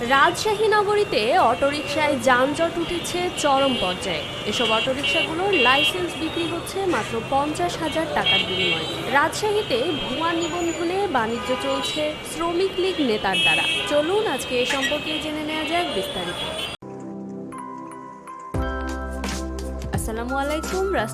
রাজশাহী নগরীতে অটোরিকশায় যানজট উঠেছে চরম পর্যায়ে। এসব অটোরিকশাগুলোর লাইসেন্স বিক্রি হচ্ছে মাত্র পঞ্চাশ হাজার টাকার বিনিময়ে। রাজশাহীতে ভুয়া নিবন্ধনে বাণিজ্য চলছে শ্রমিক লীগ নেতার দ্বারা। চলুন আজকে এ সম্পর্কে জেনে নেওয়া যাক বিস্তারিত। আসসালামু আলাইকুম রাজ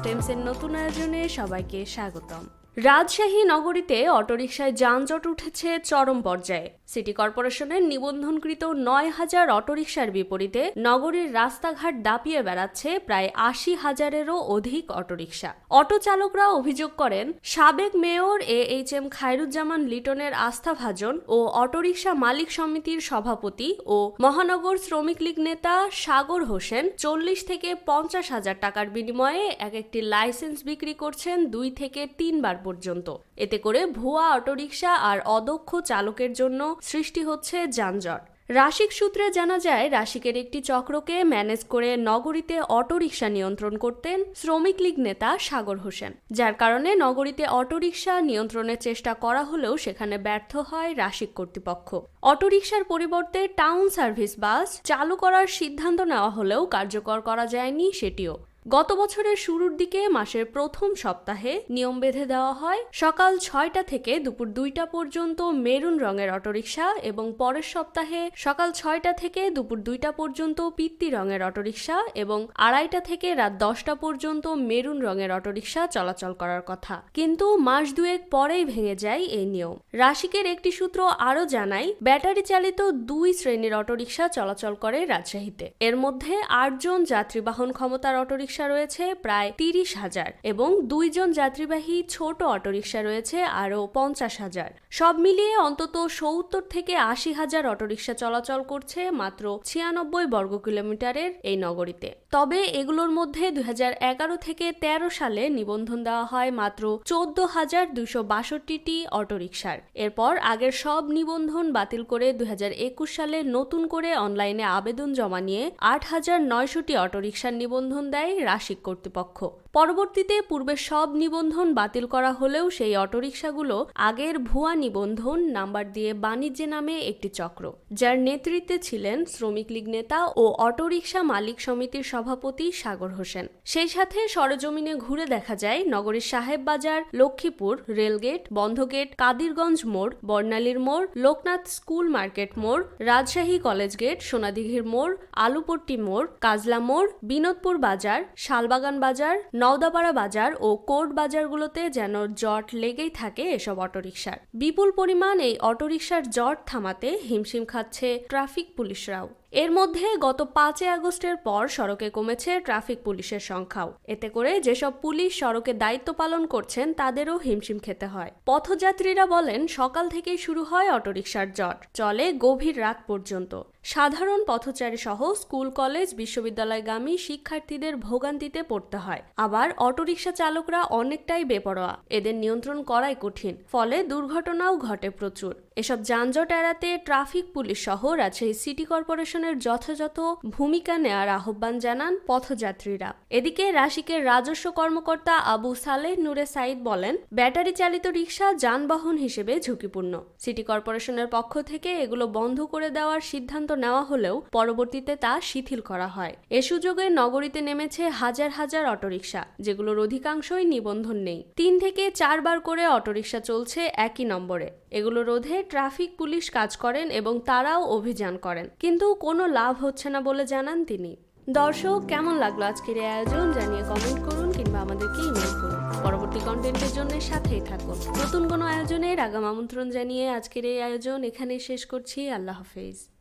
নতুন আয়োজনে সবাইকে স্বাগতম। রাজশাহী নগরীতে অটোরিকশায় যানজট উঠেছে চরম পর্যায়ে। সিটি কর্পোরেশনের নিবন্ধনকৃত নয় হাজার অটোরিকশার বিপরীতে নগরীর রাস্তাঘাট দাপিয়ে বেড়াচ্ছে প্রায় আশি হাজারেরও অধিক অটোরিকশা। অটো চালকরা অভিযোগ করেন, সাবেক mayor A H M Khairuzzaman লিটনের আস্থাভাজন ও অটোরিকশা মালিক সমিতির সভাপতি ও মহানগর শ্রমিক লীগ নেতা সাগর হোসেন চল্লিশ থেকে পঞ্চাশ হাজার টাকার বিনিময়ে এক একটি লাইসেন্স বিক্রি করছেন দুই থেকে তিনবার পর্যন্ত। এতে করে ভুয়া অটোরিকশা আর অদক্ষ চালকের জন্য সৃষ্টি হচ্ছে যানজট। রাশিক সূত্রে জানা যায়, রাশিকের একটি চক্রকে ম্যানেজ করে নগরীতে অটোরিকশা নিয়ন্ত্রণ করতেন শ্রমিক লীগ নেতা সাগর হোসেন। যার কারণে নগরীতে অটোরিকশা নিয়ন্ত্রণের চেষ্টা করা হলেও সেখানে ব্যর্থ হয় রাশিক কর্তৃপক্ষ। অটোরিকশার পরিবর্তে টাউন সার্ভিস বাস চালু করার সিদ্ধান্ত নেওয়া হলেও কার্যকর করা যায়নি সেটিও। গত বছরের শুরুর দিকে মাসের প্রথম সপ্তাহে নিয়ম বেঁধে দেওয়া হয়। সকাল ছয়টা থেকে দুপুর দুইটা পর্যন্ত মেরুন রঙের অটোরিকশা এবং পরের সপ্তাহে সকাল ছয়টা থেকে দুপুর দুইটা পর্যন্ত পিত্তি রঙের অটোরিকশা এবং আড়াইটা থেকে রাত দশটা পর্যন্ত মেরুন রঙের অটোরিকশা চলাচল করার কথা। কিন্তু মাস দুয়েক পরেই ভেঙে যায় এই নিয়ম। রাশিকের একটি সূত্র আরও জানায়, ব্যাটারি চালিত দুই শ্রেণির অটোরিকশা চলাচল করে রাজশাহীতে। এর মধ্যে আটজন যাত্রীবাহন ক্ষমতার অটোরিকশা রয়েছে প্রায় তিরিশ হাজার এবং দুইজন যাত্রীবাহী ছোট অটোরিকশা রয়েছে আরও পঞ্চাশ হাজার। সব মিলিয়ে অন্তত সত্তর থেকে আশি হাজার অটোরিকশা চলাচল করছে মাত্র ছিয়ানব্বই বর্গ কিলোমিটারের এই নগরীতে। তবে এগুলোর মধ্যে দুই হাজার এগারো থেকে ১৩ সালে নিবন্ধন দেওয়া হয় মাত্র চোদ্দ হাজার দুশো বাষট্টিটি অটোরিকশার। এরপর আগের সব নিবন্ধন বাতিল করে দুই হাজার একুশ সালে নতুন করে অনলাইনে আবেদন জমা নিয়ে আট হাজার নয়শোটি অটোরিকশার নিবন্ধন দেয় রাশিক কর্তৃপক্ষ। পরবর্তীতে পূর্বে সব নিবন্ধন বাতিল করা হলেও সেই অটোরিকশাগুলো আগের ভুয়া নিবন্ধন নাম্বার দিয়ে বাণিজ্যে নামে একটি চক্র, যার নেতৃত্বে ছিলেন শ্রমিক লীগ নেতা ও অটোরিকশা মালিক সমিতির সভাপতি সাগর হোসেন। সেই সাথে সরজমিনে ঘুরে দেখা যায় নগরীর সাহেব বাজার, লক্ষ্মীপুর, রেলগেট, বন্ধগেট, কাদিরগঞ্জ মোড়, বর্ণালীর মোড়, লোকনাথ স্কুল মার্কেট মোড়, রাজশাহী কলেজ গেট, সোনাদিঘির মোড়, আলুপট্টি মোড়, কাজলা মোড়, বিনোদপুর বাজার শালবাগান বাজার, নওদাপাড়া বাজার ও কোর্ট বাজারগুলোতে যেন জট লেগেই থাকে এসব অটোরিকশার। বিপুল পরিমাণ এই অটোরিকশার জট থামাতে হিমশিম খাচ্ছে ট্রাফিক পুলিশরাও। এর মধ্যে গত পাঁচই আগস্টের পর সড়কে কমেছে ট্রাফিক পুলিশের সংখ্যাও। এতে করে যেসব পুলিশ সড়কে দায়িত্ব পালন করছেন, তাদেরও হিমশিম খেতে হয়। পথযাত্রীরা বলেন, সকাল থেকেই শুরু হয় অটোরিকশার জট। চলে গভীর রাত পর্যন্ত। সাধারণ পথচারী সহ স্কুল, কলেজ, বিশ্ববিদ্যালয়গামী শিক্ষার্থীদের ভোগান্তিতে পড়তে হয়। আবার অটোরিকশা চালকরা অনেকটাই বেপরোয়া। এদের নিয়ন্ত্রণ করাই কঠিন। ফলে দুর্ঘটনাও ঘটে প্রচুর। এসব যানজট এড়াতে ট্রাফিক পুলিশ সহ রাজশাহী সিটি কর্পোরেশনের যথাযথ ভূমিকা নেয়ার আহ্বান জানান পথযাত্রীরা। এদিকে রাশিকের রাজস্ব কর্মকর্তা আবু সালেহ নুরে সাইদ বলেন ব্যাটারি চালিত রিক্সা যানবাহন হিসেবে ঝুঁকিপূর্ণ। সিটি কর্পোরেশনের পক্ষ থেকে এগুলো বন্ধ করে দেওয়ার সিদ্ধান্ত নেওয়া হলেও পরবর্তীতে তা শিথিল করা হয়। এ সুযোগে নগরীতে নেমেছে হাজার হাজার অটোরিকশা, যেগুলোর অধিকাংশই নিবন্ধন নেই। তিন থেকে চারবার করে অটোরিকশা চলছে একই নম্বরে। এগুলো রোধে ট্রাফিক পুলিশ কাজ করেন এবং তারাও অভিযান করেন। কিন্তু কোনো লাভ হচ্ছে না বলে জানান তিনি। দর্শক, কেমন লাগল আজকের এই আয়োজন জানিয়ে কমেন্ট করুন কিংবা আমাদেরকে ইমেল করুন। পরবর্তী কন্টেন্টের জন্য সাথেই থাকুন। নতুন কোনো আয়োজনের আগাম আমন্ত্রণ জানিয়ে আজকের এই আয়োজন এখানেই শেষ করছি। আল্লাহ হাফেজ।